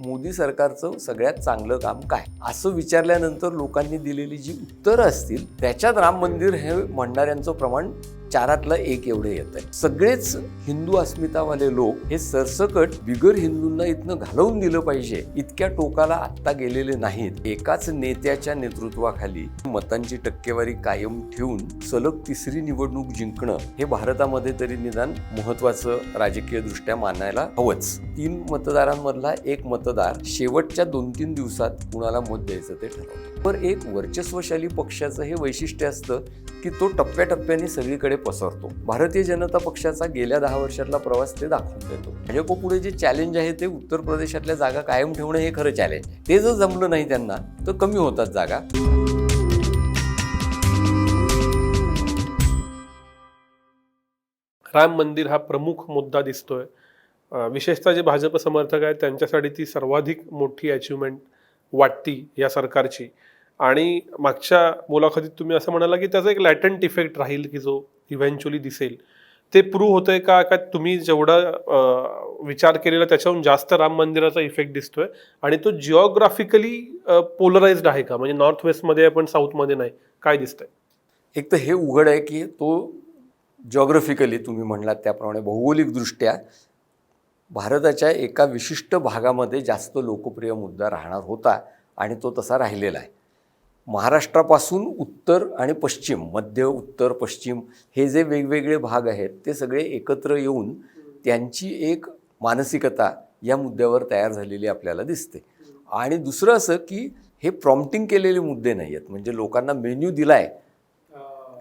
मोदी सरकारचं सगळ्यात चांगलं काम काय? असं विचारल्यानंतर लोकांनी दिलेली जी उत्तरं असतील त्याच्यात राम मंदिर हे म्हणणाऱ्यांचं प्रमाण चारातलं एक एवढं येत आहे सगळेच हिंदू अस्मितावाले लोक हे सरसकट बिगर हिंदूंना इथनं घालवून दिलं पाहिजे. इतक्या टोकाला आत्ता गेलेले नाहीत. एकाच नेत्याच्या नेतृत्वाखाली मतांची टक्केवारी कायम ठेवून सलग तिसरी निवडणूक जिंकणं हे भारतामध्ये तरी निदान महत्वाचं राजकीय दृष्ट्या मानायला हवंच. तीन मतदारांमधला एक मतदार शेवटच्या दोन तीन दिवसात कुणाला मत द्यायचं ते ठरवतो. पर एक वर्चस्वशाली पक्षाचं हे वैशिष्ट्य असतं की तो टप्प्याटप्प्याने सगळीकडे पसरतो. भारतीय जनता पक्षाचा गेल्या दहा वर्षातला प्रवास ते दाखवून देतो. भाजप पुढे जे चॅलेंज आहे ते उत्तर प्रदेशातल्या जागा कायम ठेवणं हे खरं चॅलेंज आहे. ते जर जमलं नाही त्यांना तर कमी होतात जागा. राम मंदिर हा प्रमुख मुद्दा दिसतोय. विशेषतः जे भाजप समर्थक आहेत त्यांच्यासाठी ती सर्वाधिक मोठी अचिव्हमेंट वाटती या सरकारची. आणि मागच्या मुलाखतीत तुम्ही असं म्हणाला की त्याचा एक लॅटंट इफेक्ट राहील की जो इव्हेंच्युअली दिसेल. ते प्रूव्ह होतंय का? का तुम्ही जेवढा विचार केलेला त्याच्याहून जास्त राम मंदिराचा इफेक्ट दिसतोय आणि तो जिओग्राफिकली पोलराइज्ड आहे का? म्हणजे नॉर्थ वेस्टमध्ये आहे पण साऊथमध्ये नाही. काय दिसतंय? एक तर हे उघड आहे की तो जॉग्रफिकली तुम्ही म्हणलात त्याप्रमाणे भौगोलिकदृष्ट्या भारताच्या एका विशिष्ट भागामध्ये जास्त लोकप्रिय मुद्दा राहणार होता आणि तो तसा राहिलेला आहे. महाराष्ट्रापासून उत्तर आणि पश्चिम मध्य उत्तर पश्चिम हे जे वेगवेगळे भाग आहेत ते सगळे एकत्र येऊन त्यांची एक मानसिकता या मुद्द्यावर तयार झालेली आपल्याला दिसते. आणि दुसरं असं की हे प्रॉम्प्टिंग केलेले मुद्दे नाही आहेत म्हणजे लोकांना मेन्यू दिला आहे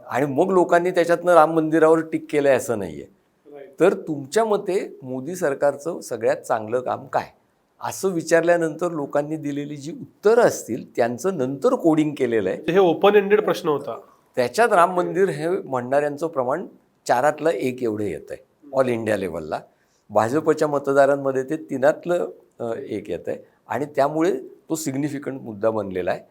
आणि मग लोकांनी त्याच्यातनं राम मंदिरावर टिक केलं आहे असं नाही आहे तर तुमच्या मते मोदी सरकारचं सगळ्यात चांगलं काम काय? असं विचारल्यानंतर लोकांनी दिलेली जी उत्तरं असतील त्यांचं नंतर कोडिंग केलेलं आहे. हे ओपन एंडेड प्रश्न होता. त्याच्यात राम मंदिर हे म्हणणाऱ्यांचं प्रमाण चारातलं एक एवढे येतं आहे ऑल इंडिया लेवलला भाजपच्या मतदारांमध्ये ते तिनातलं एक येतं आहे आणि त्यामुळे तो सिग्निफिकंट मुद्दा बनलेला आहे.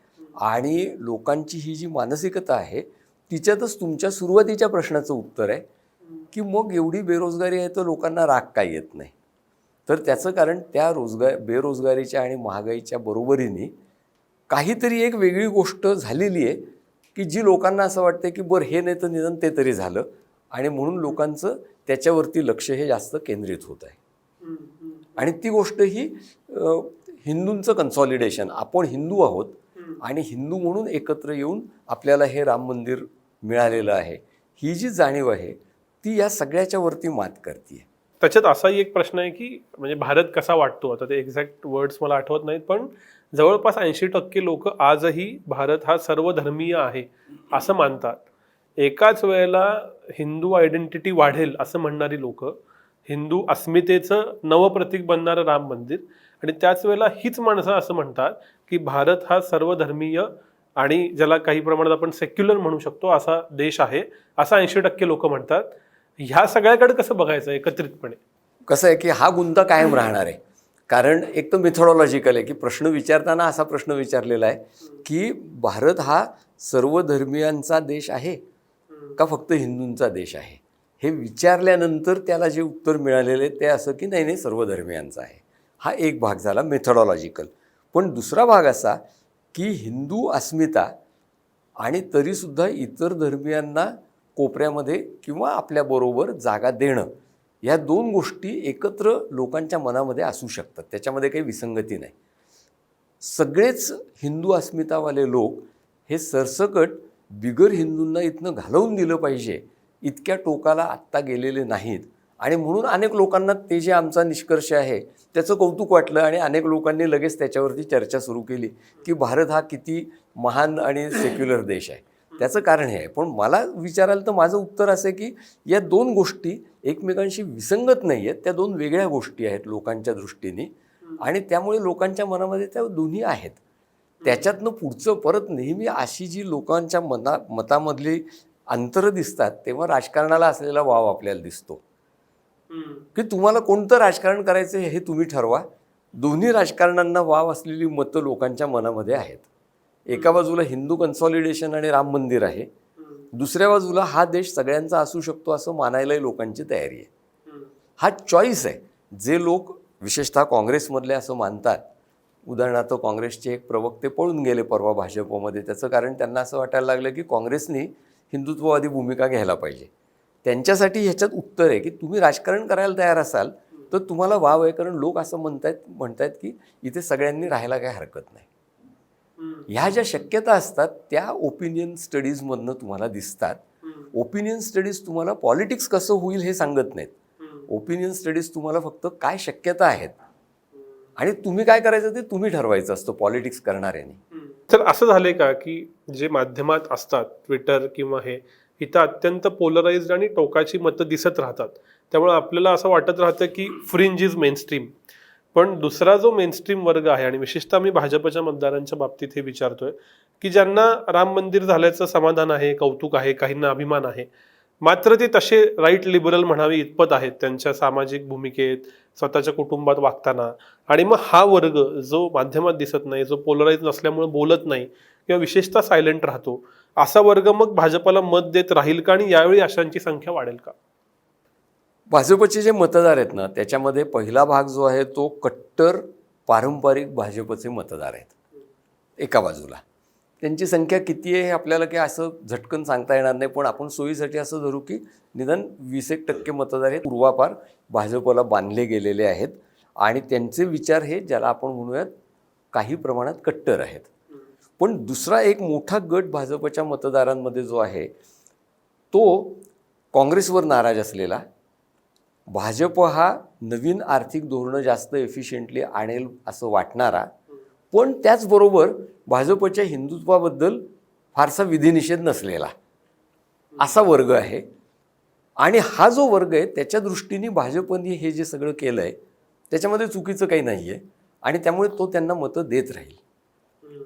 आणि लोकांची ही जी मानसिकता आहे तिच्यातच तुमच्या सुरुवातीच्या प्रश्नाचं उत्तर आहे. की मग एवढी बेरोजगारी आहे तर लोकांना राग काय येत नाही. तर त्याचं कारण त्या रोजगार बेरोजगारीच्या आणि महागाईच्या बरोबरीने काहीतरी एक वेगळी गोष्ट झालेली आहे की जी लोकांना असं वाटतं की बरं हे नाही तर निदान ते तरी झालं आणि म्हणून लोकांचं त्याच्यावरती लक्ष हे जास्त केंद्रित होत आहे. आणि ती गोष्ट ही हिंदूंचं कन्सॉलिडेशन आपण हिंदू आहोत आणि हिंदू म्हणून एकत्र येऊन आपल्याला हे राम मंदिर मिळालेलं आहे. ही जी जाणीव आहे ती या सगळ्याच्या वरती मात करते त्याच्यात असाही एक प्रश्न आहे की म्हणजे भारत कसा वाटतो? आता ते एक्झॅक्ट वर्ड्स मला आठवत नाहीत पण जवळपास ऐंशी टक्के लोक आजही भारत हा सर्वधर्मीय आहे असं मानतात. एकाच वेळेला हिंदू आयडेंटिटी वाढेल असं म्हणणारी लोक हिंदू अस्मितेचं नवप्रतीक बनणारं राम मंदिर आणि त्याच वेळेला हीच माणसं असं म्हणतात की भारत हा सर्वधर्मीय आणि ज्याला काही प्रमाणात आपण सेक्युलर म्हणू शकतो असा देश आहे असं ऐंशी टक्के लोक म्हणतात. ह्या सगळ्याकडे कसं बघायचं एकत्रितपणे? कसं आहे की हा गुंता कायम राहणार आहे. कारण एक तर मिथॉडॉलॉजिकल आहे की प्रश्न विचारताना असा प्रश्न विचारलेला आहे की भारत हा सर्व धर्मियांचा देश आहे का फक्त हिंदूंचा देश आहे? हे विचारल्यानंतर त्याला जे उत्तर मिळालेले आहे ते असं की नाही नाही सर्व धर्मियांचा आहे. हा एक भाग झाला मेथडॉलॉजिकल पण दुसरा भाग असा की हिंदू अस्मिता आणि तरीसुद्धा इतर धर्मियांना कोपऱ्यामध्ये किंवा आपल्याबरोबर जागा देणं ह्या दोन गोष्टी एकत्र लोकांच्या मनामध्ये असू शकतात. त्याच्यामध्ये काही विसंगती नाही. सगळेच हिंदू अस्मितावाले लोक हे सरसकट बिगर हिंदूंना इथनं घालवून दिलं पाहिजे. इतक्या टोकाला आत्ता गेलेले नाहीत. आणि म्हणून अनेक लोकांना ते जे आमचा निष्कर्ष आहे त्याचं कौतुक वाटलं आणि अनेक लोकांनी लगेच त्याच्यावरती चर्चा सुरू केली की भारत हा किती महान आणि सेक्युलर देश आहे. त्याचं कारण हे आहे. पण मला विचाराल तर माझं उत्तर असं आहे की या दोन गोष्टी एकमेकांशी विसंगत नाही आहेत. त्या दोन वेगळ्या गोष्टी आहेत लोकांच्या दृष्टीने. आणि त्यामुळे लोकांच्या मनामध्ये त्या दोन्ही आहेत. त्याच्यातनं पुढचं परत नेहमी अशी जी लोकांच्या मना मतामधली अंतरं दिसतात तेव्हा राजकारणाला असलेला वाव आपल्याला दिसतो. की तुम्हाला कोणतं राजकारण करायचं हे तुम्ही ठरवा. दोन्ही राजकारणांना वाव असलेली मतं लोकांच्या मनामध्ये आहेत. एका बाजूला हिंदू कन्सॉलिडेशन आणि राम मंदिर आहे. दुसऱ्या बाजूला हा देश सगळ्यांचा असू शकतो असं मानायलाही लोकांची तयारी आहे. हा चॉईस आहे. जे लोक विशेषतः काँग्रेसमधले असं मानतात उदाहरणार्थ काँग्रेसचे एक प्रवक्ते पळून गेले परवा भाजपमध्ये. त्याचं कारण त्यांना असं वाटायला लागलं की काँग्रेसनी हिंदुत्ववादी भूमिका घ्यायला पाहिजे. त्यांच्यासाठी ह्याच्यात उत्तर आहे की तुम्ही राजकारण करायला तयार असाल तर तुम्हाला वाव आहे. कारण लोक असं म्हणतायत म्हणतायत की इथे सगळ्यांनी राहायला काही हरकत नाही. ह्या ज्या शक्यता असतात त्या ओपिनियन स्टडीजमधनं तुम्हाला दिसतात. ओपिनियन स्टडीज तुम्हाला पॉलिटिक्स कसं होईल हे सांगत नाहीत. ओपिनियन स्टडीज तुम्हाला फक्त काय शक्यता आहेत. आणि तुम्ही काय करायचं ते तुम्ही ठरवायचं असतं पॉलिटिक्स करणाऱ्यांनी. तर असं झालंय का की जे माध्यमात असतात ट्विटर किंवा हे इथं अत्यंत पोलराइज्ड आणि टोकाची मतं दिसत राहतात. त्यामुळे आपल्याला असं वाटत राहतं की फ्रिंज इज मेनस्ट्रीम पण दुसरा जो मेनस्ट्रीम वर्ग आहे आणि विशेषतः मी भाजपच्या मतदारांच्या बाबतीत हे विचारतोय की ज्यांना राम मंदिर झाल्याचं समाधान आहे कौतुक आहे काहींना अभिमान आहे मात्र ते तसे राईट लिबरल म्हणावे इतपत आहेत त्यांच्या सामाजिक भूमिकेत स्वतःच्या कुटुंबात वागताना. आणि मग हा वर्ग जो माध्यमात दिसत नाही जो पोलराईज नसल्यामुळे बोलत नाही किंवा विशेषतः सायलेंट राहतो असा वर्ग मग भाजपला मत देत राहील का? आणि यावेळी अशांची संख्या वाढेल का? भाजपचे जे मतदार आहेत ना त्याच्यामध्ये पहिला भाग जो आहे तो कट्टर पारंपरिक भाजपचे मतदार आहेत. एका बाजूला. त्यांची संख्या किती आहे हे आपल्याला काही असं झटकन सांगता येणार नाही पण आपण सोयीसाठी असं धरू की निदान वीस एक टक्के मतदार हे पूर्वापार भाजपला बांधले गेलेले आहेत. आणि त्यांचे विचार हे ज्याला आपण म्हणूयात काही प्रमाणात कट्टर आहेत. पण दुसरा एक मोठा गट भाजपच्या मतदारांमध्ये जो आहे तो काँग्रेसवर नाराज असलेला भाजप हा नवीन आर्थिक धोरणं जास्त एफिशियंटली आणेल असं वाटणारा पण त्याचबरोबर भाजपच्या हिंदुत्वाबद्दल फारसा विधिनिषेध नसलेला असा वर्ग आहे. आणि हा जो वर्ग आहे त्याच्या दृष्टीने भाजपने हे जे सगळं केलं आहे त्याच्यामध्ये चुकीचं काही नाही आहे आणि त्यामुळे तो त्यांना मतं देत राहील.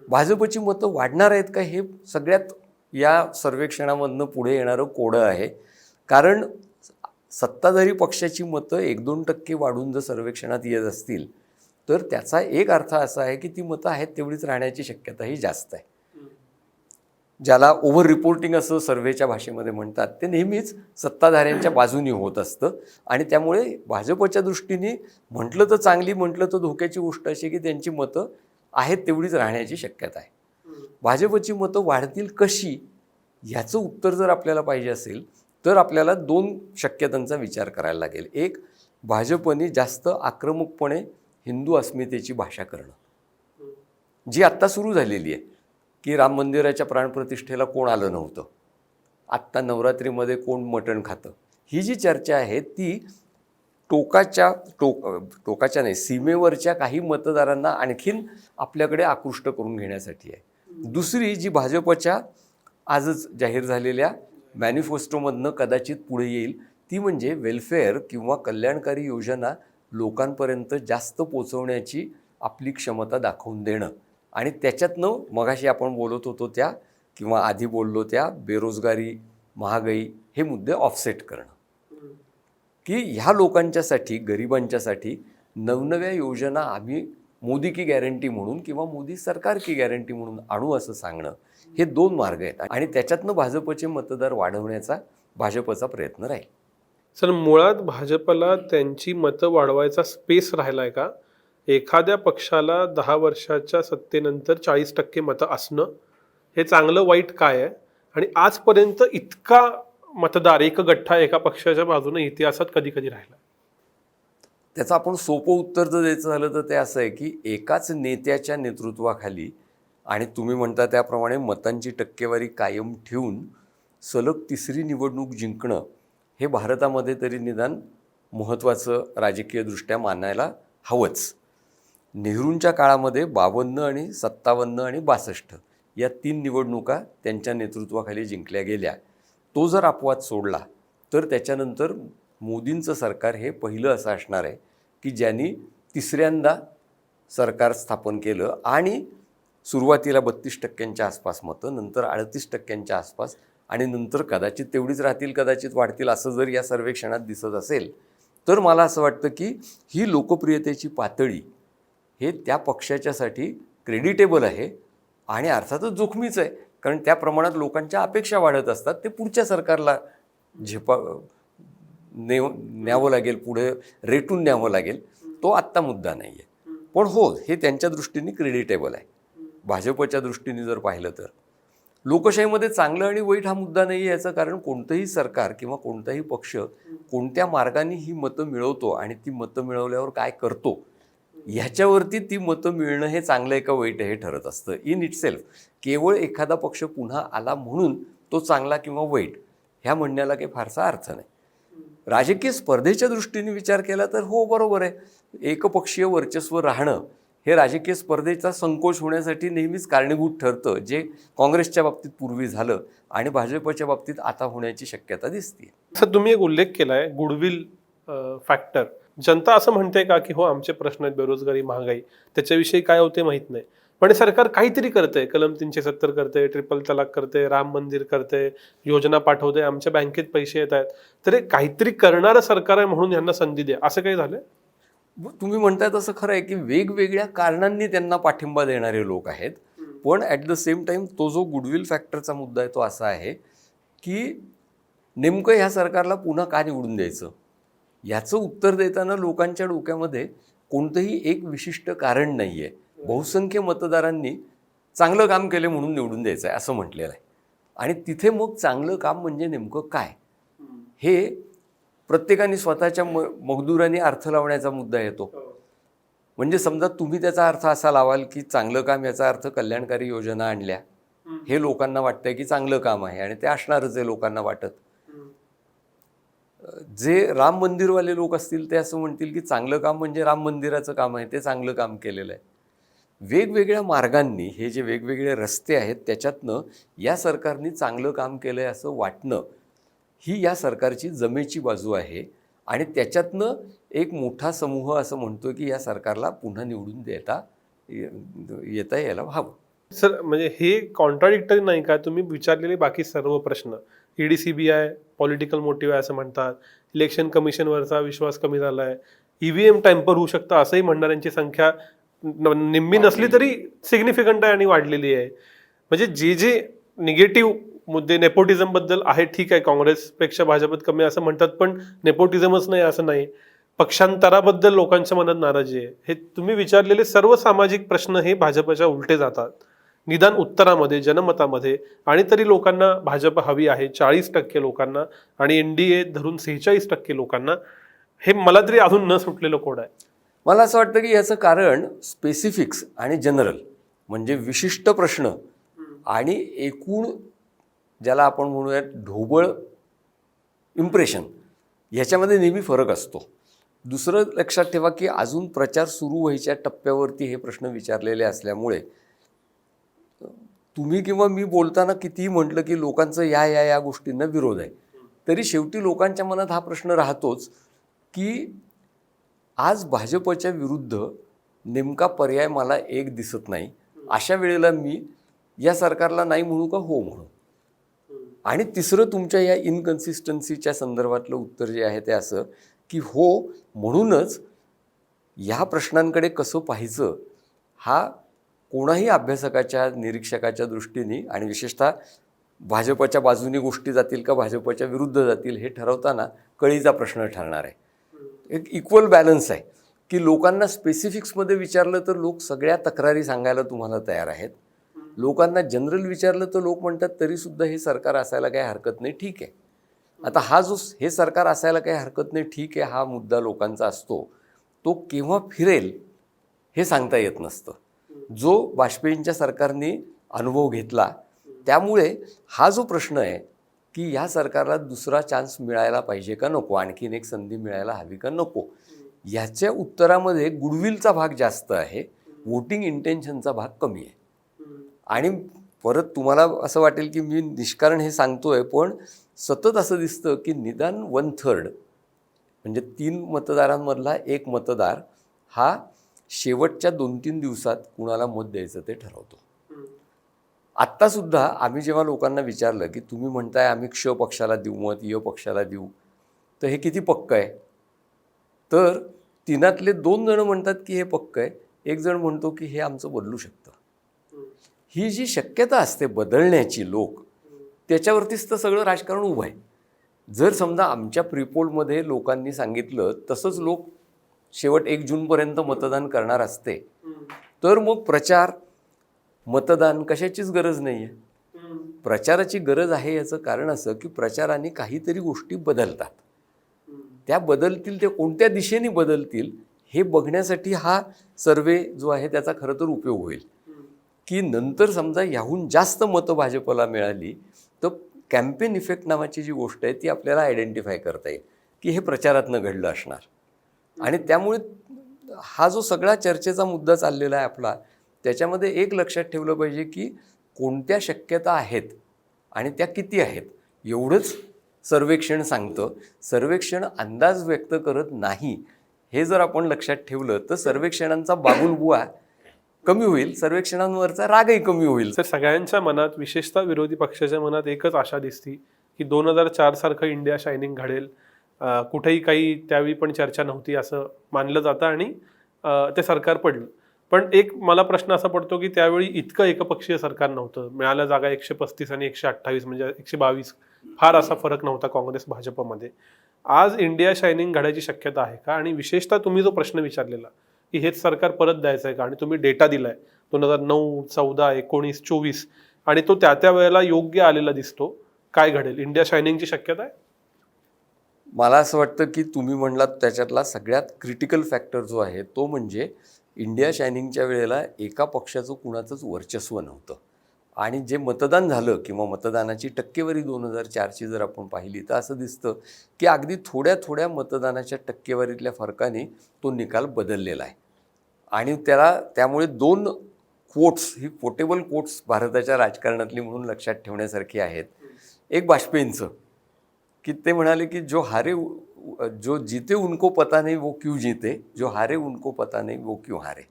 भाजपची मतं वाढणार आहेत का हे सगळ्यात या सर्वेक्षणामधनं पुढे येणारं कोडं आहे. कारण सत्ताधारी पक्षाची मतं एक दोन टक्के वाढून जर सर्वेक्षणात येत असतील तर त्याचा एक अर्थ असा आहे की ती मतं आहेत तेवढीच राहण्याची शक्यताही जास्त आहे. ज्याला ओव्हर रिपोर्टिंग असं सर्व्हेच्या भाषेमध्ये म्हणतात ते नेहमीच सत्ताधाऱ्यांच्या बाजूनी होत असतं. आणि त्यामुळे भाजपच्या दृष्टीने म्हटलं तर चांगली म्हटलं तर धोक्याची गोष्ट अशी की त्यांची मतं आहेत तेवढीच राहण्याची शक्यता आहे. भाजपची मतं वाढतील कशी ह्याचं उत्तर जर आपल्याला पाहिजे असेल तर आपल्याला दोन शक्यतांचा विचार करायला लागेल. एक भाजपने जास्त आक्रमकपणे हिंदू अस्मितेची भाषा करणं. जी आत्ता सुरू झालेली आहे की राम मंदिराच्या प्राणप्रतिष्ठेला कोण आलं नव्हतं? आत्ता नवरात्रीमध्ये कोण मटण खातं? ही जी चर्चा आहे ती टोकाच्या टोक टोकाच्या नाही सीमेवरच्या काही मतदारांना आणखीन आपल्याकडे आकृष्ट करून घेण्यासाठी आहे. दुसरी जी भाजपच्या आजच जाहीर झालेल्या मॅनिफेस्टोमधनं कदाचित पुढे येईल. ती म्हणजे वेलफेअर किंवा कल्याणकारी योजना लोकांपर्यंत जास्त पोचवण्याची आपली क्षमता दाखवून देणं. आणि त्याच्यातनं मगाशी आपण बोलत होतो त्या किंवा आधी बोललो त्या बेरोजगारी महागाई हे मुद्दे ऑफसेट करणं. की ह्या लोकांच्यासाठी गरिबांच्यासाठी नवनव्या योजना आम्ही मोदी की गॅरंटी म्हणून किंवा मोदी सरकार की गॅरंटी म्हणून आणू असं सांगणं हे दोन मार्ग आहेत. आणि त्याच्यातनं भाजपचे मतदार वाढवण्याचा भाजपचा प्रयत्न राहील. सर मुळात भाजपला त्यांची मतं वाढवायचा स्पेस राहिला आहे का? एखाद्या पक्षाला दहा वर्षाच्या सत्तेनंतर चाळीस टक्के मतं असणं हे चांगलं वाईट काय आहे? आणि आजपर्यंत इतका मतदार एक गठ्ठा एका पक्षाच्या बाजूने इतिहासात कधी कधी राहिला? त्याचं आपण सोपं उत्तर जर द्यायचं झालं तर ते असं आहे की एकाच नेत्याच्या नेतृत्वाखाली आणि तुम्ही म्हणता त्याप्रमाणे मतांची टक्केवारी कायम ठेवून सलग तिसरी निवडणूक जिंकणं हे भारतामध्ये तरी निदान महत्त्वाचं राजकीयदृष्ट्या मानायला हवंच. नेहरूंच्या काळामध्ये बावन्न आणि सत्तावन्न आणि बासष्ट या तीन निवडणुका त्यांच्या नेतृत्वाखाली जिंकल्या गेल्या. तो जर अपवाद सोडला तर त्याच्यानंतर मोदींचं सरकार हे पहिलं असं असणार आहे की ज्यांनी तिसऱ्यांदा सरकार स्थापन केलं आणि सुरुवातीला बत्तीस टक्क्यांच्या आसपास मतं नंतर अडतीस टक्क्यांच्या आसपास आणि नंतर कदाचित तेवढीच राहतील कदाचित वाढतील असं जर या सर्वेक्षणात दिसत असेल तर मला असं वाटतं की ही लोकप्रियतेची पातळी हे त्या पक्षाच्यासाठी क्रेडिटेबल आहे आणि अर्थातच जोखमीचं आहे. कारण त्या प्रमाणात लोकांच्या अपेक्षा वाढत असतात ते पुढच्या सरकारला झेपा नेव न्यावं लागेल पुढे रेटून न्यावं लागेल तो आत्ता मुद्दा नाही आहे पण हो हे त्यांच्या दृष्टीने क्रेडिटेबल आहे. भाजपच्या दृष्टीने जर पाहिलं तर. लोकशाहीमध्ये चांगलं आणि वाईट हा मुद्दा नाही आहे याचं कारण कोणतंही सरकार किंवा कोणताही पक्ष कोणत्या मार्गाने ही मतं मिळवतो आणि ती मतं मिळवल्यावर काय करतो ह्याच्यावरती ती मतं मिळणं हे चांगलं आहे का वाईट आहे हे ठरत असतं. इन इट सेल्फ केवळ एखादा पक्ष पुन्हा आला म्हणून तो चांगला किंवा वाईट ह्या म्हणण्याला काही फारसा अर्थ नाही. राजकीय स्पर्धेच्या दृष्टीने विचार केला तर हो बरोबर आहे. एकपक्षीय वर्चस्व राहणं हे राजकीय स्पर्धेचा संकोच होण्यासाठी नेहमीच कारणीभूत ठरतं जे काँग्रेसच्या बाबतीत पूर्वी झालं आणि भाजपच्या बाबतीत आता होण्याची शक्यता दिसते सर तुम्ही एक उल्लेख केला आहे गुडविल फॅक्टर जनता असं म्हणते का की हो आमचे प्रश्न आहेत बेरोजगारी महागाई त्याच्याविषयी काय होते माहीत नाही. पण सरकार काहीतरी करतंय. कलम तीनशे सत्तर करते ट्रिपल तलाक करते राम मंदिर करते योजना पाठवते आमच्या बँकेत पैसे येत आहेत. तर काहीतरी करणारं सरकार आहे म्हणून यांना संधी द्या. असं काही झालं तुम्ही म्हणताय तसं खरं आहे की वेगवेगळ्या कारणांनी त्यांना पाठिंबा देणारे लोक आहेत. पण ॲट द सेम टाईम तो जो गुडविल फॅक्टरचा मुद्दा आहे तो असा आहे की नेमकं ह्या सरकारला पुन्हा का निवडून द्यायचं? याचं उत्तर देताना लोकांच्या डोक्यामध्ये कोणतंही एक विशिष्ट कारण नाही आहे बहुसंख्य मतदारांनी चांगलं काम केलं म्हणून निवडून द्यायचं आहे असं म्हटलेलं आहे. आणि तिथे मग चांगलं काम म्हणजे नेमकं काय? हे प्रत्येकाने स्वतःच्या म मगदुराने अर्थ लावण्याचा मुद्दा येतो. म्हणजे समजा तुम्ही त्याचा अर्थ असा लावाल की चांगलं काम याचा अर्थ कल्याणकारी योजना आणल्या. हे लोकांना वाटतंय की चांगलं काम आहे आणि ते असणारच आहे लोकांना वाटत. जे राम मंदिरवाले लोक असतील ते असं म्हणतील की चांगलं काम म्हणजे राम मंदिराचं काम आहे ते चांगलं काम केलेलं आहे. वेगवेगळ्या मार्गांनी हे जे वेगवेगळे रस्ते आहेत त्याच्यातनं या सरकारने चांगलं काम केलं आहे असं वाटणं ही या सरकारची जमेची बाजू आहे आणि त्याच्यातनं एक मोठा समूह असं म्हणतो की या सरकारला पुन्हा निवडून देता येता यायला हवं. सर म्हणजे हे कॉन्ट्राडिक्टरी नाही का? तुम्ही विचारलेले बाकी सर्व प्रश्न. ED C B I political motive आहे असं म्हणतात. इलेक्शन कमिशनवरचा विश्वास कमी झाला आहे ईव्हीएम टॅम्पर होऊ शकतं असंही म्हणणाऱ्यांची संख्या निम्मी नसली तरी सिग्निफिकंट आहे आणि वाढलेली आहे. म्हणजे जे जे निगेटिव्ह मुद्दे नेपोटिझमबद्दल आहे ठीक आहे काँग्रेसपेक्षा भाजपत कमी असं म्हणतात पण नेपोटिझमच नाही असं नाही. पक्षांतराबद्दल लोकांच्या मनात नाराजी आहे. हे तुम्ही विचारलेले सर्व सामाजिक प्रश्न हे भाजपच्या उलटे जातात. निदान उत्तरामध्ये जनमतामध्ये आणि तरी लोकांना भाजप हवी आहे चाळीस टक्के लोकांना आणि एनडीए धरून सेहेचाळीस टक्के लोकांना. हे मला तरी अजून न सुटलेलं कोड आहे. मला असं वाटतं की याचं कारण स्पेसिफिक्स आणि जनरल म्हणजे विशिष्ट प्रश्न आणि एकूण ज्याला आपण म्हणूयात ढोबळ इम्प्रेशन ह्याच्यामध्ये नेहमी फरक असतो. दुसरं लक्षात ठेवा की अजून प्रचार सुरू व्हायच्या टप्प्यावरती हे प्रश्न विचारलेले असल्यामुळे तुम्ही किंवा मी बोलताना कितीही म्हटलं की लोकांचं या या या गोष्टींना विरोध आहे. तरी शेवटी लोकांच्या मनात हा प्रश्न राहतोच की आज भाजपच्या विरुद्ध नेमका पर्याय मला एक दिसत नाही. अशा वेळेला मी या सरकारला नाही म्हणू का हो म्हणू? आणि तिसरं तुमच्या या इनकन्सिस्टन्सीच्या संदर्भातलं उत्तर जे आहे ते असं की हो म्हणूनच ह्या प्रश्नांकडे कसं पाहायचं हा कोणाही अभ्यासकाच्या निरीक्षकाच्या दृष्टीने आणि विशेषतः भाजपच्या बाजूने गोष्टी जातील का भाजपच्या विरुद्ध जातील हे ठरवताना कळीचा प्रश्न ठरणार आहे. एक इक्वल बॅलन्स आहे. की लोकांना स्पेसिफिक्समध्ये विचारलं तर लोक सगळ्या तक्रारी सांगायला तुम्हाला तयार आहेत. लोकांना जनरल विचारलं तर लोक म्हणतात तरीसुद्धा हे सरकार असायला काही हरकत नाही ठीक आहे. आता हा जो हे सरकार असायला काही हरकत नाही ठीक आहे हा मुद्दा लोकांचा असतो. तो केव्हा फिरेल हे सांगता येत नसतं. जो वाजपेयींच्या सरकारने अनुभव घेतला त्यामुळे हा जो प्रश्न आहे की ह्या सरकारला दुसरा चान्स मिळायला पाहिजे का नको? आणखीन एक संधी मिळायला हवी का नको? ह्याच्या उत्तरामध्ये गुडविलचा भाग जास्त आहे. वोटिंग इंटेन्शनचा भाग कमी आहे. आणि परत तुम्हाला असं वाटेल की मी निष्कारण हे सांगतोय पण सतत असं दिसतं की निदान वन थर्ड म्हणजे तीन मतदारांमधला एक मतदार हा शेवटच्या दोन तीन दिवसात कुणाला मत द्यायचं ते ठरवतो. आत्तासुद्धा आम्ही जेव्हा लोकांना विचारलं की तुम्ही म्हणताय आम्ही क्ष पक्षाला देऊ मत य पक्षाला देऊ तर हे किती पक्क आहे? तर तिनातले दोन जणं म्हणतात की हे पक्क आहे एक जण म्हणतो की हे आमचं बदलू शकतं. ही जी शक्यता असते बदलण्याची लोक त्याच्यावरतीच तर सगळं राजकारण उभं आहे. जर समजा आमच्या प्रिपोलमध्ये लोकांनी सांगितलं तसंच लोक शेवट एक जूनपर्यंत मतदान करणार असते. तर मग प्रचार मतदान कशाचीच गरज नाही आहे प्रचाराची गरज आहे याचं कारण असं की प्रचाराने काहीतरी गोष्टी बदलतात. त्या बदलतील ते कोणत्या दिशेने बदलतील हे बघण्यासाठी हा सर्वे जो आहे त्याचा खरं तर उपयोग होईल. की नंतर समजा याहून जास्त मतं भाजपला मिळाली तर कॅम्पेन इफेक्ट नावाची जी गोष्ट आहे ती आपल्याला आयडेंटिफाय करता येईल की हे प्रचारातनं घडलं असणार. आणि त्यामुळे हा जो सगळा चर्चेचा मुद्दा चाललेला आहे आपला त्याच्यामध्ये एक लक्षात ठेवलं पाहिजे की कोणत्या शक्यता आहेत आणि त्या किती आहेत. एवढंच सर्वेक्षण सांगतं. सर्वेक्षण अंदाज व्यक्त करत नाही. हे जर आपण लक्षात ठेवलं तर सर्वेक्षणांचा बाबुलबुवा कमी होईल. सर्वेक्षणांवरचा रागही कमी होईल. सर सगळ्यांच्या मनात विशेषतः विरोधी पक्षाच्या मनात एकच आशा दिसती की दोन हजार चार सारखं इंडिया शायनिंग घडेल. कुठेही काही त्यावेळी पण चर्चा नव्हती असं मानलं जातं आणि ते सरकार पडलं. पण एक मला प्रश्न असा पडतो की त्यावेळी इतकं एकपक्षीय सरकार नव्हतं. मिळाल्या जागा एकशे पस्तीस आणि एकशे अठ्ठावीस म्हणजे एकशे बावीस. फार असा फरक नव्हता काँग्रेस भाजपमध्ये. आज इंडिया शायनिंग घडायची शक्यता आहे का? आणि विशेषतः तुम्ही जो प्रश्न विचारलेला की हेच सरकार परत द्यायचं आहे का? आणि तुम्ही डेटा दिलाय दोन हजार नऊ चौदा एकोणीस चोवीस. आणि तो त्या त्या वेळेला योग्य आलेला दिसतो. काय घडेल? इंडिया शायनिंगची शक्यता आहे? मला असं वाटतं की तुम्ही म्हणलात त्याच्यातला सगळ्यात क्रिटिकल फॅक्टर जो आहे तो म्हणजे इंडिया शायनिंगच्या वेळेला एका पक्षाचं कुणाचंच वर्चस्व नव्हतं. आणि जे मतदान झालं किंवा मतदानाची टक्केवारी दोन हजार चारची जर आपण पाहिली तर असं दिसतं की अगदी थोड्या थोड्या मतदानाच्या टक्केवारीतल्या फरकाने तो निकाल बदललेला आहे. आणि त्याला त्यामुळे दोन कोट्स ही पोर्टेबल कोट्स भारताच्या राजकारणातली म्हणून लक्षात ठेवण्यासारखी आहेत. एक वाजपेयींचं की ते म्हणाले की जो हारे जो जिते उनको पता नाही वो क्यू जिते जो हारे उनको पता नाही वो क्यू हारे.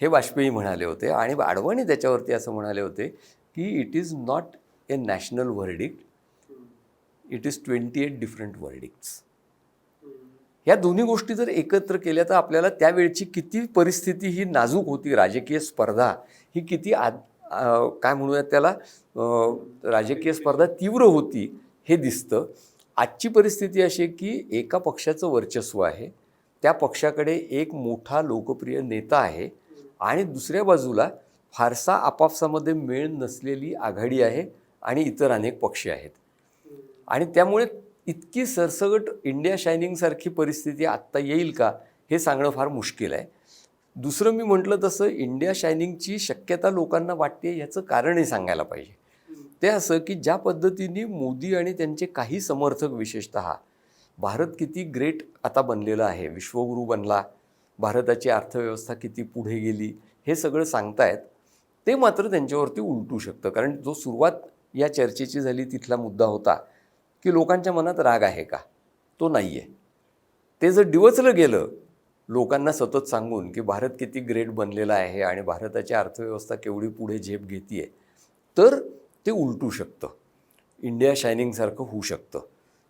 हे वाजपेयी म्हणाले होते आणि आडवाणी त्याच्यावरती असं म्हणाले होते की it is not a national verdict it is twenty eight different verdicts ह्या दोन्ही गोष्टी जर एकत्र केल्या तर आपल्याला त्यावेळची किती परिस्थिती ही नाजूक होती राजकीय स्पर्धा ही किती आ आ- काय म्हणूयात त्याला राजकीय स्पर्धा तीव्र होती हे दिसतं. आजची परिस्थिती अशी आहे की एका पक्षाचं वर्चस्व आहे त्या पक्षाकडे एक मोठा लोकप्रिय नेता आहे आणि दुसऱ्या बाजूला फारसा आपापसामध्ये मेळ नसलेली आघाडी आहे आणि इतर अनेक पक्ष आहेत. आणि त्यामुळे इतकी सरसगट इंडिया शायनिंगसारखी परिस्थिती आत्ता येईल का हे सांगणं फार मुश्किल आहे. दुसरं मी म्हटलं तसं इंडिया शायनिंगची शक्यता लोकांना वाटते याचं कारणही सांगायला पाहिजे. ते असं की ज्या पद्धतीने मोदी आणि त्यांचे काही समर्थक विशेषत भारत किती ग्रेट आता बनलेला आहे विश्वगुरू बनला भारताची अर्थव्यवस्था किती पुढे गेली हे सगळं सांगतायत ते मात्र त्यांच्यावरती उलटू शकतं. कारण जो सुरुवात या चर्चेची झाली तिथला मुद्दा होता की लोकांच्या मनात राग आहे का? तो नाही आहे ते जर डिवचलं गेलं लोकांना सतत सांगून की भारत किती ग्रेट बनलेला आहे आणि भारताची अर्थव्यवस्था केवढी पुढे झेप घेते तर ते उलटू शकतं. इंडिया शायनिंगसारखं होऊ शकतं.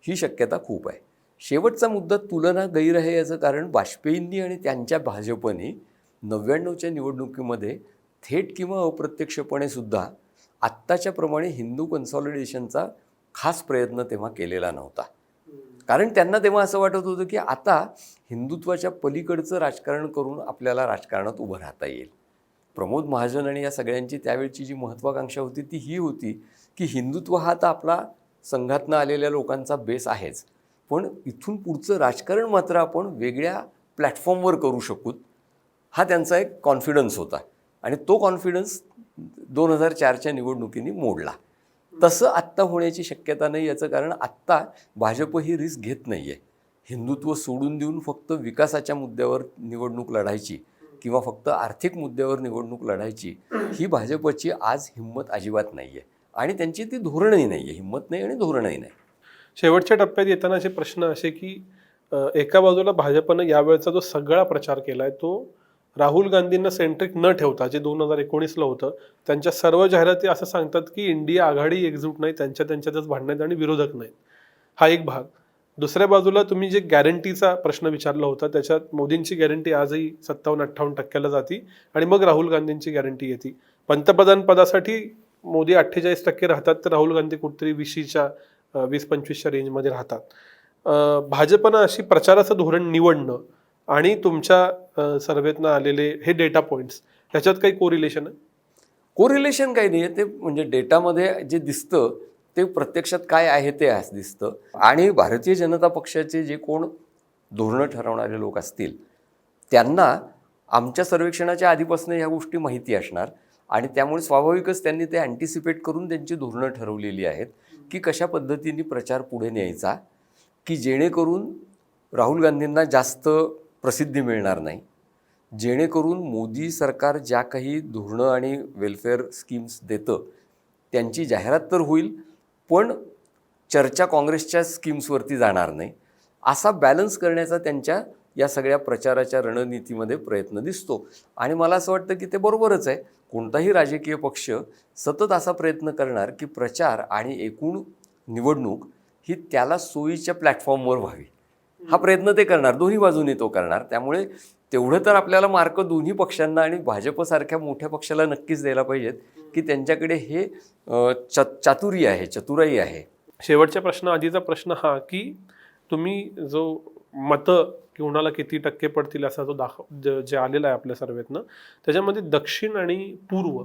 ही शक्यता खूप आहे. शेवटचा मुद्दा तुलना गैर आहे याचं कारण वाजपेयींनी आणि त्यांच्या भाजपने नव्याण्णवच्या निवडणुकीमध्ये थेट किंवा अप्रत्यक्षपणे सुद्धा आत्ताच्याप्रमाणे हिंदू कन्सॉलिडेशनचा खास प्रयत्न तेव्हा केलेला नव्हता. कारण त्यांना तेव्हा असं वाटत होतं की आता हिंदुत्वाच्या पलीकडचं राजकारण करून आपल्याला राजकारणात उभं राहता येईल. प्रमोद महाजन आणि या सगळ्यांची त्यावेळची जी महत्त्वाकांक्षा होती ती ही होती की हिंदुत्व हा तर आपला संघातनं आलेल्या लोकांचा बेस आहेच. पण इथून पुढचं राजकारण मात्र आपण वेगळ्या प्लॅटफॉर्मवर करू शकूत हा त्यांचा एक कॉन्फिडन्स होता. आणि तो कॉन्फिडन्स दोन हजार चारच्या निवडणुकीने मोडला. तसं आत्ता होण्याची शक्यता नाही याचं कारण आत्ता भाजप ही रिस्क घेत नाही आहे हिंदुत्व सोडून देऊन फक्त विकासाच्या मुद्द्यावर निवडणूक लढायची किंवा फक्त आर्थिक मुद्द्यावर निवडणूक लढायची ही भाजपची आज हिंमत अजिबात नाही आहे आणि त्यांची ती धोरणही नाही आहे हिंमत नाही आणि धोरणही नाही. शेवटच्या टप्प्यात येताना असे प्रश्न असे की एका बाजूला भाजपनं यावेळचा जो सगळा प्रचार केला आहे तो राहुल गांधींना सेंट्रिक न ठेवता जे दोन हजार एकोणीसला होतं त्यांच्या सर्व जाहिराती असं सांगतात की इंडिया आघाडी एकजूट नाही त्यांच्या त्यांच्यातच भांडण्यात आणि विरोधक नाहीत. हा एक भाग. दुसऱ्या बाजूला तुम्ही जे गॅरंटीचा प्रश्न विचारला होता त्याच्यात मोदींची गॅरंटी आजही सत्तावन्न अठ्ठावन्न टक्क्याला जाती आणि मग राहुल गांधींची गॅरंटी येते. पंतप्रधान पदासाठी मोदी अठ्ठेचाळीस टक्के राहतात तर राहुल गांधी कुठेतरी विशीच्या वीस पंचवीसच्या रेंजमध्ये राहतात. भाजपनं अशी प्रचाराचं धोरण निवडणं आणि तुमच्या सर्वेतनं आलेले हे डेटा पॉईंट्स ह्याच्यात काही कोरिलेशन आहे? कोरिलेशन काही नाही आहे ते म्हणजे डेटामध्ये जे दिसतं ते प्रत्यक्षात काय आहे ते आज दिसतं. आणि भारतीय जनता पक्षाचे जे कोण धोरणं ठरवणारे लोक असतील त्यांना आमच्या सर्वेक्षणाच्या आधीपासून ह्या गोष्टी माहिती असणार. आणि त्यामुळे स्वाभाविकच त्यांनी ते अँटिसिपेट करून त्यांची धोरणं ठरवलेली आहेत की कशा पद्धतीने प्रचार पुढे न्यायचा की जेणेकरून राहुल गांधींना जास्त प्रसिद्धी मिळणार नाही. जेणेकरून मोदी सरकार ज्या काही धोरणं आणि वेलफेअर स्कीम्स देतं त्यांची जाहिरात तर होईल पण चर्चा काँग्रेसच्या स्कीम्सवरती जाणार नाही. असा बॅलन्स करण्याचा त्यांच्या या सगळ्या प्रचाराच्या रणनीतीमध्ये प्रयत्न दिसतो. आणि मला असं वाटतं की ते बरोबरच आहे. कोणताही राजकीय पक्ष सतत असा प्रयत्न करणार की प्रचार आणि एकूण निवडणूक ही त्याला सोयीच्या प्लॅटफॉर्मवर व्हावी. हा प्रयत्न ते करणार. दोन्ही बाजूनी तो करणार. त्यामुळे तेवढं तर आपल्याला मार्क दोन्ही पक्षांना आणि भाजपसारख्या मोठ्या पक्षाला नक्कीच द्यायला पाहिजेत. की त्यांच्याकडे हे च चातुर्य आहे चतुराई आहे. शेवटच्या प्रश्न आधीचा प्रश्न हा की तुम्ही जो मतं कुणाला किती टक्के पडतील असा जो दाखव ज- जे आलेला आहे आपल्या सर्वेतनं त्याच्यामध्ये दक्षिण आणि पूर्व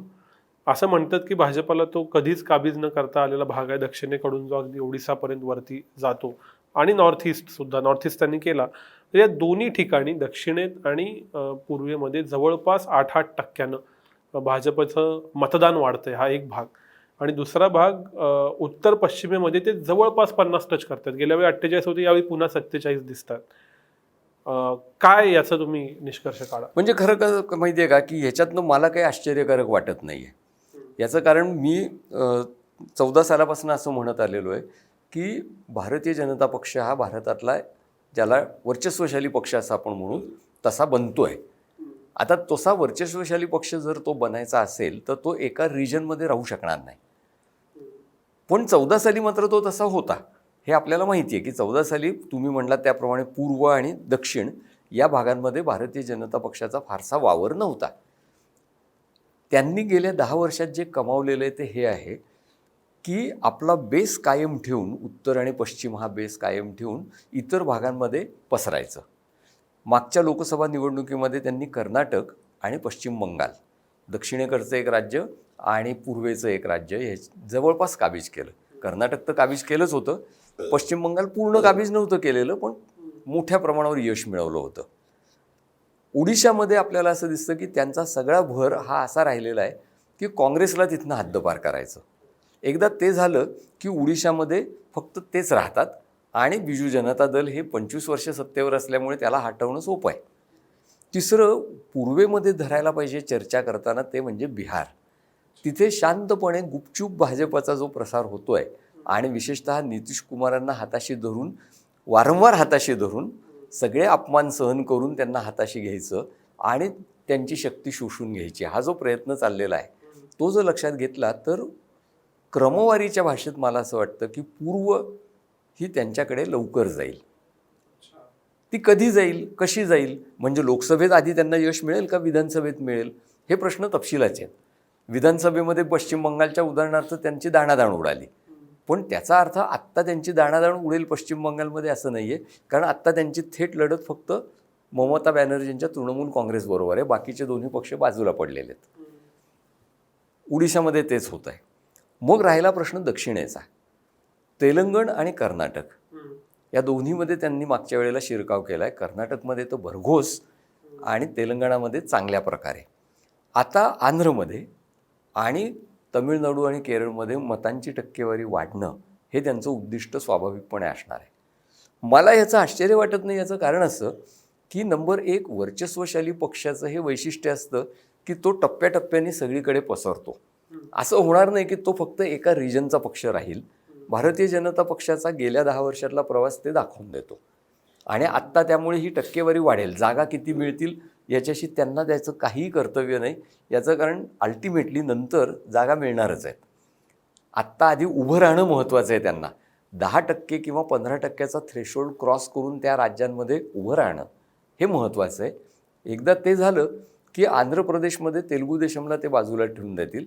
असं म्हणतात की भाजपाला तो कधीच काबीज न करता आलेला भाग आहे. दक्षिणेकडून जो अगदी ओडिसापर्यंत वरती जातो आणि नॉर्थ ईस्ट सुद्धा नॉर्थ ईस्ट त्यांनी केला. तर या दोन्ही ठिकाणी दक्षिणेत आणि पूर्वेमध्ये जवळपास आठ आठ टक्क्यानं भाजपचं मतदान वाढतंय हा एक भाग. आणि दुसरा भाग उत्तर पश्चिमेमध्ये ते जवळपास पन्नास टच करतात. गेल्या वेळी अठ्ठेचाळीस होते यावेळी पुन्हा सत्तेचाळीस दिसतात. काय याचा तुम्ही निष्कर्ष काढा? म्हणजे खरं का माहिती आहे का की ह्याच्यातनं मला काही आश्चर्यकारक वाटत नाही आहे याचं कारण मी चौदा सालापासून असं म्हणत आलेलो आहे की भारतीय जनता पक्ष हा भारतातला ज्याला वर्चस्वशाली पक्ष असं आपण म्हणू तसा बनतो आहे आता तसा वर्चस्वशाली पक्ष जर तो बनायचा असेल तर तो एका रिजनमध्ये राहू शकणार नाही. पण चौदा साली मात्र तो तसा होता. हे आपल्याला माहिती आहे की चौदा साली तुम्ही म्हणलात त्याप्रमाणे पूर्व आणि दक्षिण या भागांमध्ये भारतीय जनता पक्षाचा फारसा वावर नव्हता. त्यांनी गेल्या दहा वर्षात जे कमावलेलं आहे ते हे आहे की आपला बेस कायम ठेवून उत्तर आणि पश्चिम हा बेस कायम ठेवून इतर भागांमध्ये पसरायचं. मागच्या लोकसभा निवडणुकीमध्ये त्यांनी कर्नाटक आणि पश्चिम बंगाल दक्षिणेकडचं एक राज्य आणि पूर्वेचं एक राज्य हे जवळपास काबीज केलं. कर्नाटक तर काबीज केलंच होतं. पश्चिम बंगाल पूर्ण काबीज नव्हतं केलेलं पण मोठ्या प्रमाणावर यश मिळवलं होतं. ओडिशामध्ये आपल्याला असं दिसतं की त्यांचा सगळा भर हा असा राहिलेला आहे की काँग्रेसला तिथनं हद्दपार करायचं. एकदा ते झालं की ओडिशामध्ये फक्त तेच राहतात. आणि बिजू जनता दल हे पंचवीस वर्ष सत्तेवर असल्यामुळे त्याला हटवणं सोपं आहे. तिसरं पूर्वेमध्ये धरायला पाहिजे चर्चा करताना ते म्हणजे बिहार. तिथे शांतपणे गुपचूप भाजपाचा जो प्रसार होतो आहे आणि विशेषतः नितीश कुमारांना हाताशी धरून वारंवार हाताशी धरून सगळे अपमान सहन करून त्यांना हाताशी घ्यायचं आणि त्यांची शक्ती शोषून घ्यायची. हा जो प्रयत्न चाललेला आहे तो जर लक्षात घेतला तर क्रमवारीच्या भाषेत मला असं वाटतं की पूर्व ही त्यांच्याकडे लवकर जाईल. ती कधी जाईल कशी जाईल? म्हणजे लोकसभेत आधी त्यांना यश मिळेल का विधानसभेत मिळेल? हे प्रश्न तपशिलाचे आहेत. विधानसभेमध्ये पश्चिम बंगालच्या उदाहरणार्थ त्यांची दाणादाण उडाली. पण त्याचा अर्थ आत्ता त्यांची दाणादाण उडेल पश्चिम बंगालमध्ये असं नाही आहे कारण आत्ता त्यांची थेट लढत फक्त ममता बॅनर्जींच्या तृणमूल काँग्रेसबरोबर आहे. बाकीचे दोन्ही पक्ष बाजूला पडलेले आहेत. ओडिशामध्ये तेच होत आहे मग राहिला प्रश्न दक्षिणेचा. तेलंगण आणि कर्नाटक. या दोन्हीमध्ये त्यांनी मागच्या वेळेला शिरकाव केला आहे कर्नाटकमध्ये तर भरघोस आणि तेलंगणामध्ये चांगल्या प्रकारे. आता आंध्रमध्ये आणि तमिळनाडू आणि केरळमध्ये मतांची टक्केवारी वाढणं हे त्यांचं उद्दिष्ट स्वाभाविकपणे असणार आहे. मला याचं आश्चर्य वाटत नाही. याचं कारण असं की नंबर एक वर्चस्वशाली पक्षाचं हे वैशिष्ट्य असतं की तो टप्प्याटप्प्याने सगळीकडे पसरतो. असं होणार नाही की तो फक्त एका रिजनचा पक्ष राहील. भारतीय जनता पक्षाचा गेल्या दहा वर्षातला प्रवास ते दाखवून देतो. आणि आत्ता त्यामुळे ही टक्केवारी वाढेल. जागा किती मिळतील याच्याशी त्यांना द्यायचं काहीही कर्तव्य नाही. याचं कारण अल्टिमेटली नंतर जागा मिळणारच आहेत. आत्ता आधी उभं राहणं महत्त्वाचं आहे त्यांना. दहा टक्के किंवा पंधरा टक्क्याचा थ्रेशोल्ड क्रॉस करून त्या राज्यांमध्ये उभं राहणं हे महत्त्वाचं आहे. एकदा ते झालं की आंध्र प्रदेशमध्ये तेलुगू देशमला ते बाजूला ठेवून देतील.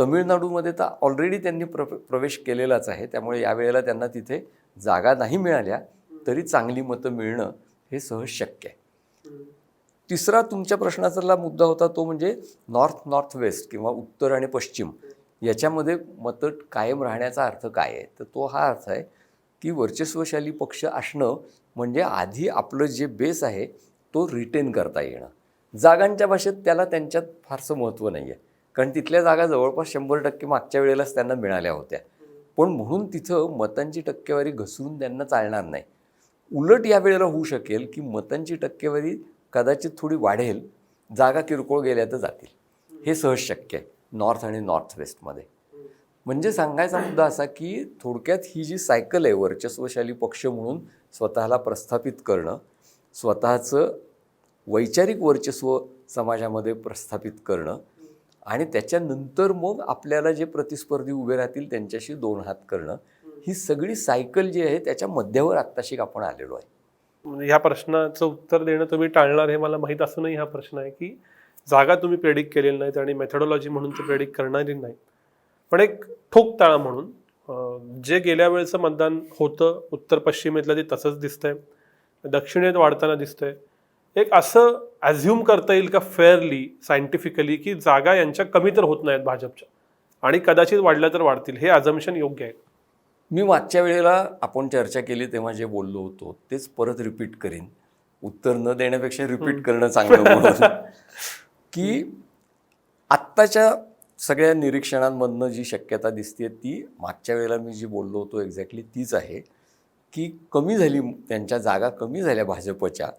तमिळनाडूमध्ये तर ऑलरेडी त्यांनी प्र प्रवेश केलेलाच आहे. त्यामुळे यावेळेला त्यांना तिथे जागा नाही मिळाल्या तरी चांगली मतं मिळणं हे सहज शक्य आहे. तिसरा तुमच्या प्रश्नाचा मुद्दा होता तो म्हणजे नॉर्थ नॉर्थ वेस्ट किंवा उत्तर आणि पश्चिम याच्यामध्ये मतं कायम राहण्याचा अर्थ काय आहे? तर तो हा अर्थ आहे की वर्चस्वशाली पक्ष असणं म्हणजे आधी आपलं जे बेस आहे तो रिटेन करता येणं. जागांच्या भाषेत त्याला त्यांच्यात फारसं महत्त्व नाही आहे कारण तिथल्या जागा जवळपास शंभर टक्के मागच्या वेळेलाच त्यांना मिळाल्या होत्या. पण म्हणून तिथं मतांची टक्केवारी घसरून त्यांना चालणार नाही. उलट या वेळेला होऊ शकेल की मतांची टक्केवारी कदाचित थोडी वाढेल जागा किरकोळ गेल्या तर जातील. हे सहज शक्य आहे नॉर्थ आणि नॉर्थ वेस्टमध्ये. म्हणजे सांगायचा मुद्दा असा की थोडक्यात ही जी सायकल आहे वर्चस्वशाली पक्ष म्हणून स्वतःला प्रस्थापित करणं स्वतःचं वैचारिक वर्चस्व समाजामध्ये प्रस्थापित करणं आणि त्याच्यानंतर मग आपल्याला जे प्रतिस्पर्धी उभे राहतील त्यांच्याशी दोन हात करणं ही सगळी सायकल जी आहे त्याच्या मध्यावर आत्ताशी आपण आलेलो आहे. म्हणजे ह्या प्रश्नाचं उत्तर देणं तुम्ही टाळणार हे मला माहीत असूनही हा प्रश्न आहे की जागा तुम्ही प्रेडिक्ट केलेली नाहीत आणि मेथडॉलॉजी म्हणून ते प्रेडिक्ट करणारी नाहीत. पण एक ठोक ताळा म्हणून जे गेल्या वेळेचं मतदान होतं उत्तर पश्चिमेतलं ते तसंच दिसतंय दक्षिणेत वाढताना दिसतंय एक असं ॲझ्युम करता येईल का फेअरली सायंटिफिकली की जागा यांच्या कमी तर होत नाहीत भाजपच्या? आणि कदाचित वाढल्या तर वाढतील. हे अजम्पशन योग्य आहे. मी मागच्या वेळेला आपण चर्चा केली तेव्हा जे बोललो होतो तेच परत रिपीट करीन. उत्तर न देण्यापेक्षा रिपीट करणं चांगलं की आत्ताच्या सगळ्या निरीक्षणांमधनं जी शक्यता दिसते ती मागच्या वेळेला मी जी बोललो होतो एक्झॅक्टली तीच आहे की कमी झाली त्यांच्या जागा कमी झाल्या भाजपच्या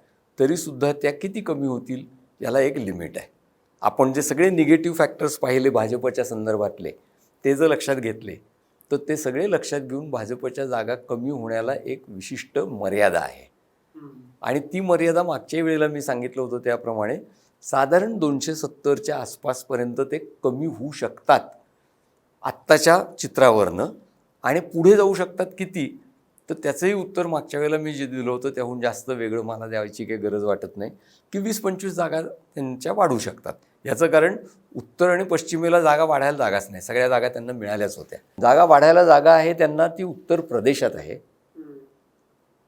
तरीसुद्धा त्या किती कमी होतील याला एक लिमिट आहे. आपण जे सगळे निगेटिव्ह फॅक्टर्स पाहिले भाजपच्या संदर्भातले ते जर लक्षात घेतले तर ते सगळे लक्षात घेऊन भाजपच्या जागा कमी होण्याला एक विशिष्ट मर्यादा आहे. आणि ती मर्यादा मागच्या वेळेला मी सांगितलं होतं त्याप्रमाणे साधारण दोनशे सत्तरच्या आसपासपर्यंत ते कमी होऊ शकतात. आत्ताच्या चित्रावरनं आणि पुढे जाऊ शकतात किती? तर त्याचंही उत्तर मागच्या वेळेला मी जे दिलं होतं त्याहून जास्त वेगळं मला द्यायची काही गरज वाटत नाही की वीस पंचवीस जागा त्यांच्या वाढू शकतात. याचं कारण उत्तर आणि पश्चिमेला जागा वाढायला जागाच नाही. सगळ्या जागा त्यांना मिळाल्याच होत्या. जागा वाढायला जागा आहे त्यांना ती उत्तर प्रदेशात आहे.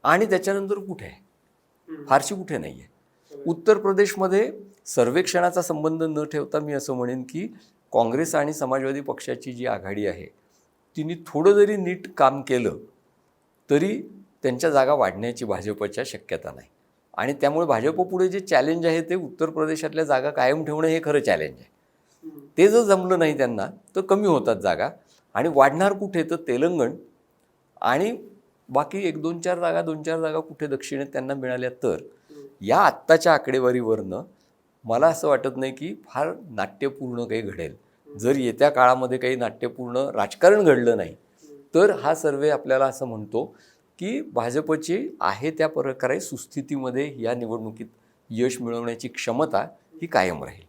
आणि त्याच्यानंतर कुठे आहे? फारशी कुठे नाही आहे उत्तर प्रदेशमध्ये सर्वेक्षणाचा संबंध न ठेवता मी असं म्हणेन की काँग्रेस आणि समाजवादी पक्षाची जी आघाडी आहे तिने थोडं जरी नीट काम केलं तरी त्यांच्या जागा वाढण्याची भाजपच्या शक्यता नाही. आणि त्यामुळे भाजपपुढे जे चॅलेंज आहे ते उत्तर प्रदेशातल्या जागा कायम ठेवणं हे खरं चॅलेंज आहे. ते जर जमलं नाही त्यांना तर कमी होतात जागा. आणि वाढणार कुठे तर तेलंगण. आणि बाकी एक दोन चार जागा दोन चार जागा कुठे दक्षिणेत त्यांना मिळाल्या तर या आत्ताच्या आकडेवारीवरनं मला असं वाटत नाही की फार नाट्यपूर्ण काही घडेल. जर येत्या काळामध्ये काही नाट्यपूर्ण राजकारण घडलं नाही तर हा सर्वे आपल्याला असं म्हणतो की भाजपची आहे त्या प्रकारे सुस्थितीमध्ये या निवडणुकीत यश मिळवण्याची क्षमता ही कायम राहील.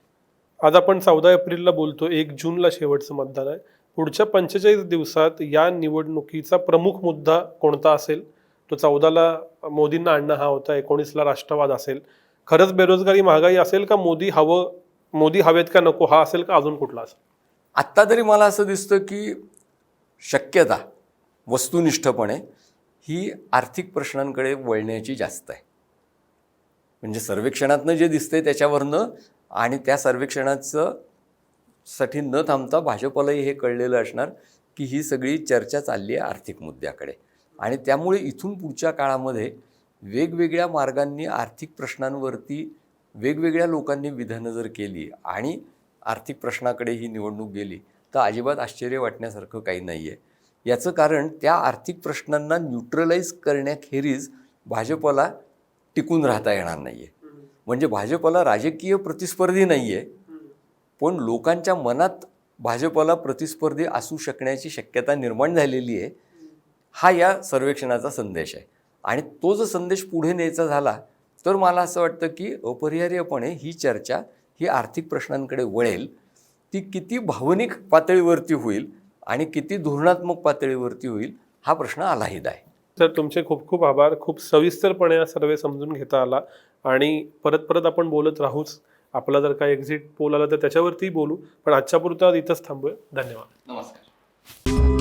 आज आपण चौदा एप्रिलला बोलतो एक जूनला शेवटचं मतदान आहे. पुढच्या पंचेचाळीस दिवसात या निवडणुकीचा प्रमुख मुद्दा कोणता असेल? तो चौदाला मोदींना आणणं हा होता एकोणीसला राष्ट्रवाद असेल. खरंच बेरोजगारी महागाई असेल का? मोदी हवं मोदी हवेत का नको? हा असेल का अजून कुठला असेल? आत्ता तरी मला असं दिसतं की शक्यता वस्तुनिष्ठपणे ही आर्थिक प्रश्नांकडे वळण्याची जास्त आहे. म्हणजे सर्वेक्षणातनं जे दिसतंय त्याच्यावरनं आणि त्या सर्वेक्षणाचं साठी न थांबता भाजपलाही हे कळलेलं असणार की ही सगळी चर्चा चालली आहे आर्थिक मुद्द्याकडे. आणि त्यामुळे इथून पुढच्या काळामध्ये वेगवेगळ्या मार्गांनी आर्थिक प्रश्नांवरती वेगवेगळ्या लोकांनी विधानं जर केली आणि आर्थिक प्रश्नाकडे ही निवडणूक गेली तर अजिबात आश्चर्य वाटण्यासारखं काही नाही आहे याचं कारण त्या आर्थिक प्रश्नांना न्यूट्रलाइज करण्याखेरीज भाजपला टिकून राहता येणार नाही आहे म्हणजे भाजपला राजकीय प्रतिस्पर्धी नाही आहे पण लोकांच्या मनात भाजपला प्रतिस्पर्धी असू शकण्याची शक्यता निर्माण झालेली आहे हा या सर्वेक्षणाचा संदेश आहे. आणि तो जर संदेश पुढे न्यायचा झाला तर मला असं वाटतं की अपरिहार्यपणे ही चर्चा ही आर्थिक प्रश्नांकडे वळेल ती किती भावनिक पातळीवरती होईल आणि किती धोरणात्मक पातळीवरती होईल हा प्रश्न आलाहीद आहे. तर तुमचे खूप खूप आभार. खूप सविस्तरपणे हा सर्वे समजून घेता आला आणि परत परत आपण बोलत राहूच. आपला जर काय एक्झिट पोल आला तर त्याच्यावरती बोलू. पण आजच्या पुरता इथंच थांबूया. धन्यवाद.